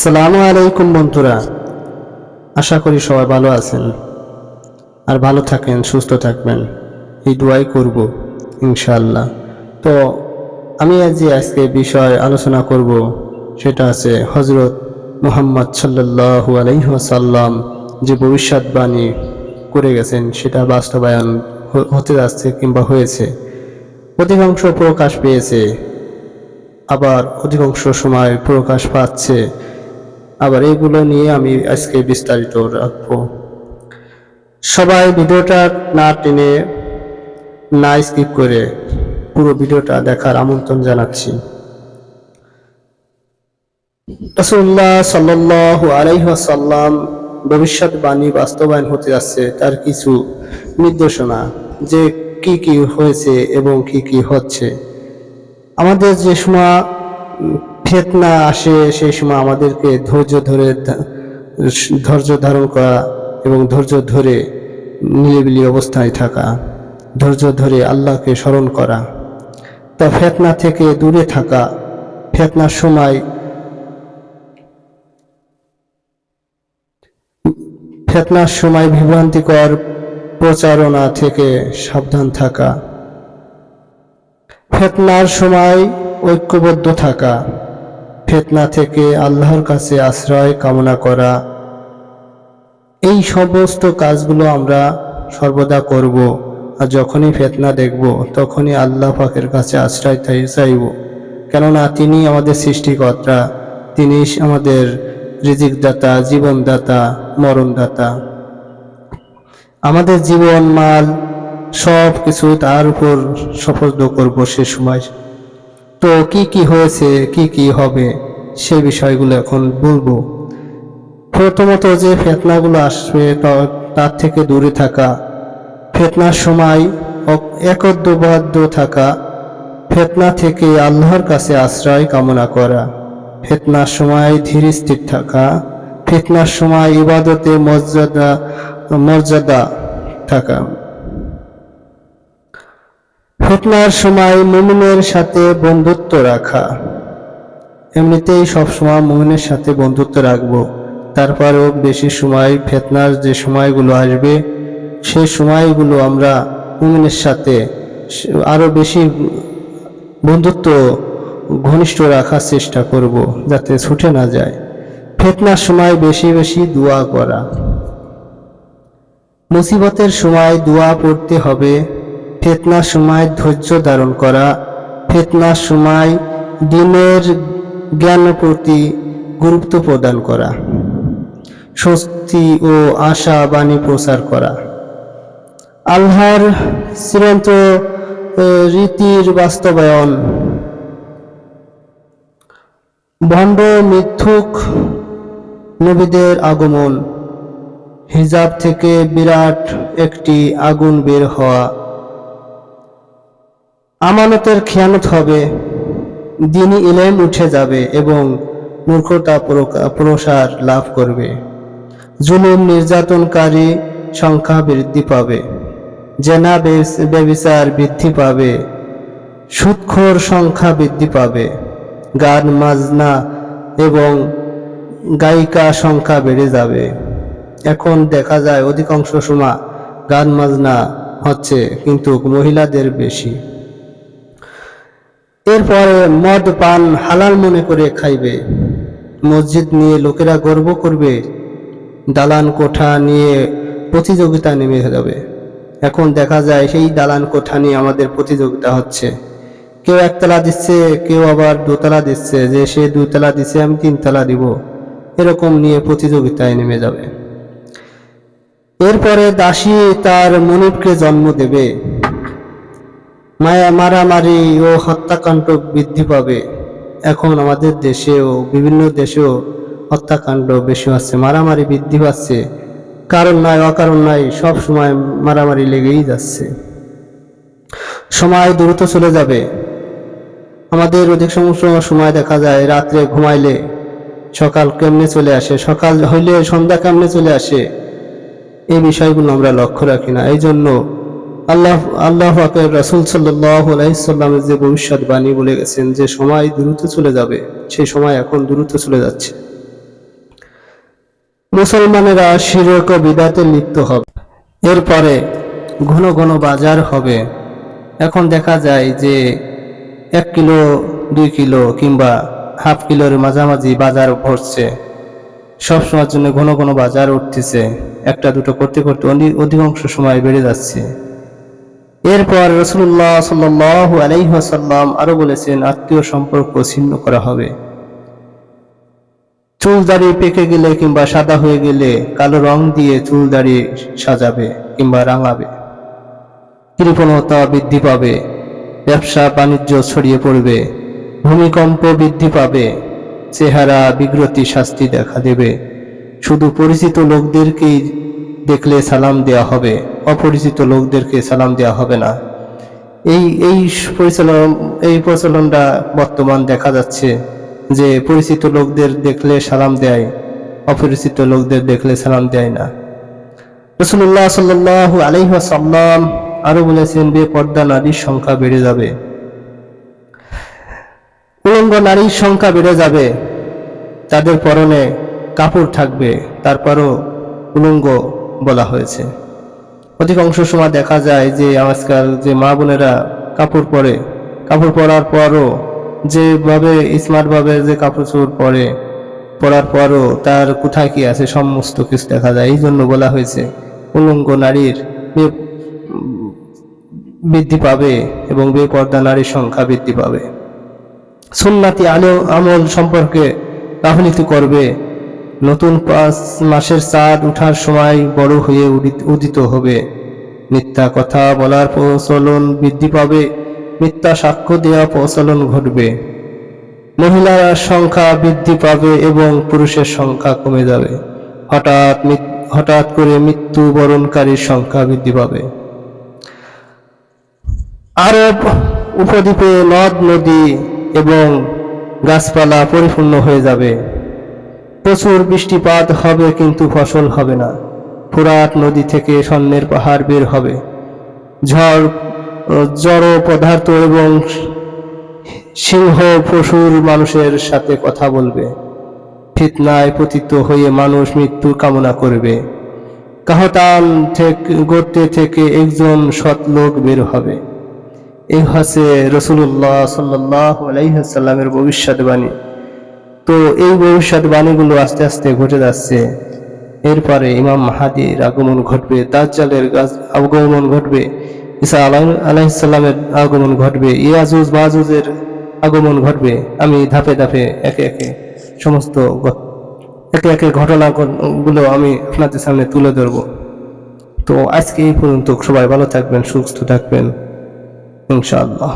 আসসালামু আলাইকুম বন্ধুরা। আশা করি সবাই ভালো আছেন আর ভালো থাকেন, সুস্থ থাকবেন। এই দোয়াই করব, ইনশাআল্লাহ। তো আমি আজ যে আজকে বিষয় আলোচনা করব, সেটা আছে হজরত মোহাম্মদ সাল্লাল্লাহু আলাইহি ওয়াসাল্লাম যে ভবিষ্যৎবাণী করে গেছেন, সেটা বাস্তবায়ন হতে যাচ্ছে কিংবা হয়েছে। অধিকাংশ প্রকাশ পেয়েছে, আবার অধিকাংশ সময় প্রকাশ পাচ্ছে। আবার এগুলো নিয়ে আমি আজকে বিস্তারিত রাখব। সবাই ভিডিওটা না টেনে না স্কিপ করে পুরো ভিডিওটা দেখার আমন্ত্রণ জানাচ্ছি। রসুল্লাহ সাল্লাহ আলাইহাসাল্লাম ভবিষ্যৎবাণী বাস্তবায়ন হতে যাচ্ছে, তার কিছু নির্দেশনা যে কি কি হয়েছে এবং কি কি হচ্ছে। আমাদের যে সময় ফেতনা আসে সেই সময় আমাদেরকে ধৈর্য ধরে ধৈর্য ধারণ করা এবং ধৈর্য ধরে নিরিবিলি অবস্থায় থাকা, ধৈর্য ধরে আল্লাহকে স্মরণ করা। তা ফেতনা থেকে দূরে থাকা, ফেতনার সময় ফেতনার সময় বিভ্রান্তিকর প্রচারণা থেকে সাবধান থাকা। ফেতনার সময় ঐক্যবদ্ধ থাকা। ফেতনা থেকে আল্লাহর কাছে আশ্রয় কামনা করা। এই সমস্ত কাজগুলো আমরা সর্বদা করব আর যখনই ফেতনা দেখব, তখনই আল্লাহ পাকের কাছে আশ্রয় চাই- চাইব। কেননা তিনি আমাদের সৃষ্টিকর্তা, তিনি আমাদের রিজিকদাতা, জীবনদাতা, মরণদাতা। আমাদের জীবন, মাল সব কিছু তার উপর সফর্দ করব সে সময়। তো কি কি হয়েছে, কি কি হবে, সে বিষয়গুলো এখন বলব। প্রথমত যে ফেতনাগুলো আসবে তার থেকে দূরে থাকা। ফেতনার সময় একদ্রবদ্ধ থাকা। ফেতনা থেকে আল্লাহর কাছে আশ্রয় কামনা করা। ফেতনার সময় ধীর স্থির থাকা। ফেতনার সময় ইবাদতে মর্যাদা মর্যাদা থাকা। ফেতনার সময় মুমিনের সাথে বন্ধুত্ব রাখা। এমনিতেই সবসময় মুমিনের সাথে বন্ধুত্ব রাখব। তারপরেও বেশি সময় ফেতনার যে সময়গুলো আসবে সেই সময়গুলো আমরা মুমিনের সাথে আরও বেশি বন্ধুত্ব ঘনিষ্ঠ রাখার চেষ্টা করব যাতে ছুটে না যায়। ফেতনার সময় বেশি বেশি দোয়া করা। মুসিবতের সময় দোয়া পড়তে হবে। ফেতনার সময় ধৈর্য ধারণ করা ফেতনার সময় দিনের জ্ঞান প্রতি গুরুত্ব প্রদান করা, স্বস্তি ও আশা বাণী প্রচার করা। আল্লাহর চিরন্ত রীতির বাস্তবায়ন। ভণ্ড, মিথ্যুক নবীদের আগমন। হিজাব থেকে বিরাট একটি আগুন বের হওয়া। আমানতের খেয়ানত হবে। দিনই ইলেম উঠে যাবে এবং মূর্খতা প্রসার লাভ করবে। জুলুম নির্যাতনকারী সংখ্যা বৃদ্ধি পাবে। জেনা ব্যভিচার বৃদ্ধি পাবে। সুৎখোর সংখ্যা বৃদ্ধি পাবে। গান, মাজনা এবং গায়িকা সংখ্যা বেড়ে যাবে। এখন দেখা যায় অধিকাংশ সময় গান, মাজনা হচ্ছে, কিন্তু মহিলাদের বেশি। এরপরে মদ পান হালাল মনে করে খাইবে। মসজিদ নিয়ে লোকেরা গর্ব করবে। দালান কোঠা নিয়ে প্রতিযোগিতা নেমে যাবে। এখন দেখা যায় সেই দালান কোঠা নিয়ে আমাদের প্রতিযোগিতা হচ্ছে। কেউ একতলা দিচ্ছে, কেউ আবার দোতলা দিচ্ছে। যে সে দুতলা দিচ্ছে আমি তিনতলা দিব। এরকম নিয়ে প্রতিযোগিতায় নেমে যাবে। এরপরে দাসী তার মনিবকে জন্ম দেবে। মায়া মারামারি ও হত্যাকাণ্ড বৃদ্ধি পাবে। এখন আমাদের দেশেও, বিভিন্ন দেশেও হত্যাকাণ্ড বেশি হচ্ছে, মারামারি বৃদ্ধি পাচ্ছে। কারণ নয় অকারণ নাই, সব সময় মারামারি লেগেই যাচ্ছে। সময় দ্রুত চলে যাবে। আমাদের অধিক সময় দেখা যায়, রাত্রে ঘুমাইলে সকাল কেমনে চলে আসে, সকাল হইলে সন্ধ্যা কেমনে চলে আসে, এই বিষয়গুলো আমরা লক্ষ্য রাখি না। এই জন্য আল্লাহ আল্লাহ পাকের রাসূল সাল্লাল্লাহু আলাইহি সাল্লামের যে ভবিষ্যৎবাণী বলে গেছেন, যে সময় দ্রুত চলে যাবে, সেই সময় এখন দ্রুত চলে যাচ্ছে। মুসলমানেরা শিরক ও বিদাতে লিপ্ত হবে। এরপরে ঘন ঘন বাজার হবে। এখন দেখা যায় যে এক কিলো, দুই কিলো কিংবা হাফ কিলোর মাঝামাঝি বাজার ভরছে। সব সময়ের জন্য ঘন ঘন বাজার উঠতেছে। একটা দুটো করতে করতে অধিকাংশ সময় বেড়ে যাচ্ছে। এরপর রসুল্লাহ সাল্লাহ আলাইহাসাল্লাম আরও বলেছেন, আত্মীয় সম্পর্ক ছিন্ন করা হবে। চুল দাড়ি পেকে গেলে কিংবা সাদা হয়ে গেলে কালো রং দিয়ে চুল দাড়ি সাজাবে কিংবা রাঙাবে। কৃপণতা বৃদ্ধি পাবে, ব্যবসা বাণিজ্য ছড়িয়ে পড়বে, ভূমিকম্প বৃদ্ধি পাবে, চেহারা বিগ্রতি শাস্তি দেখা দেবে। শুধু পরিচিত লোকদেরকেই দেখলে সালাম দেয়া হবে, অপরিচিত লোকদেরকে সালাম দেয়া হবে না। এই এই পরিচালন, এই প্রচলনটা বর্তমান দেখা যাচ্ছে যে পরিচিত লোকদের দেখলে সালাম দেয়, অপরিচিত লোকদের দেখলে সালাম দেয় না। রসুল্লাহ সাল্লাহ আলহাসাল্লাম আরও বলেছেন, বেপর্দা নারীর সংখ্যা বেড়ে যাবে। উলঙ্গ নারীর সংখ্যা বেড়ে যাবে, তাদের পরনে কাপড় থাকবে, তারপরও উলঙ্গ বলা হয়েছে। অধিকাংশ সময় দেখা যায় যে আজকাল যে মা বোনেরা কাপড় পরে, কাপড় পরার পরও যেভাবে স্মার্টভাবে যে কাপড় চোপড় পরে, পরার পরও তার কোথায় কি আছে সমস্ত কিছু দেখা যায়। এই জন্য বলা হয়েছে, উলঙ্গ নারীর বৃদ্ধি পাবে এবং বেপর্দা নারীর সংখ্যা বৃদ্ধি পাবে। সুন্নাতি আলো আমল সম্পর্কে গাফলিত করবে নতুন পাঁচ মাসের চাঁদ উঠার সময় বড় হয়ে উদিত- হবে। মিথ্যা কথা বলার প্রচলন বৃদ্ধি পাবে, মিথ্যা সাক্ষ্য দেওয়া প্রচলন ঘটবে। মহিলার সংখ্যা বৃদ্ধি পাবে এবং পুরুষের সংখ্যা কমে যাবে। হঠাৎ হঠাৎ করে মৃত্যু বরণকারীর সংখ্যা বৃদ্ধি পাবে। আরব উপদ্বীপে নদ, নদী এবং গাছপালা পরিপূর্ণ হয়ে যাবে। প্রচুর বৃষ্টিপাত হবে কিন্তু ফসল হবে না। ফুরাত নদী থেকে স্বর্ণের পাহাড় বের হবে। ঝড়, জড় পদার্থ এবং সিংহ পশুর মানুষের সাথে কথা বলবে। ফিতনায় পতিত হয়ে মানুষ মৃত্যু কামনা করবে। কাহতান থেকে, গর্তে থেকে একজন সৎ লোক বের হবে। এই হচ্ছে রসুল্লাহ সাল্লাহ আলাইসাল্লামের ভবিষ্যৎবাণী। তো এই ভবিষ্যৎবাণীগুলো আস্তে আস্তে ঘটে যাচ্ছে। এরপরে ইমাম মাহাদির আগমন ঘটবে, দাজ্জালের আগমন ঘটবে, ঈসা আলাহ আলাইসাল্লামের আগমন ঘটবে, ইয়াজুজ, মাজুজের আগমন ঘটবে। আমি ধাপে ধাপে একে একে সমস্ত একে একে ঘটনাগুলো আমি আপনাদের সামনে তুলে ধরবো। তো আজকে এই পর্যন্ত সবাই ভালো থাকবেন, সুস্থ থাকবেন, ইনশাআল্লাহ।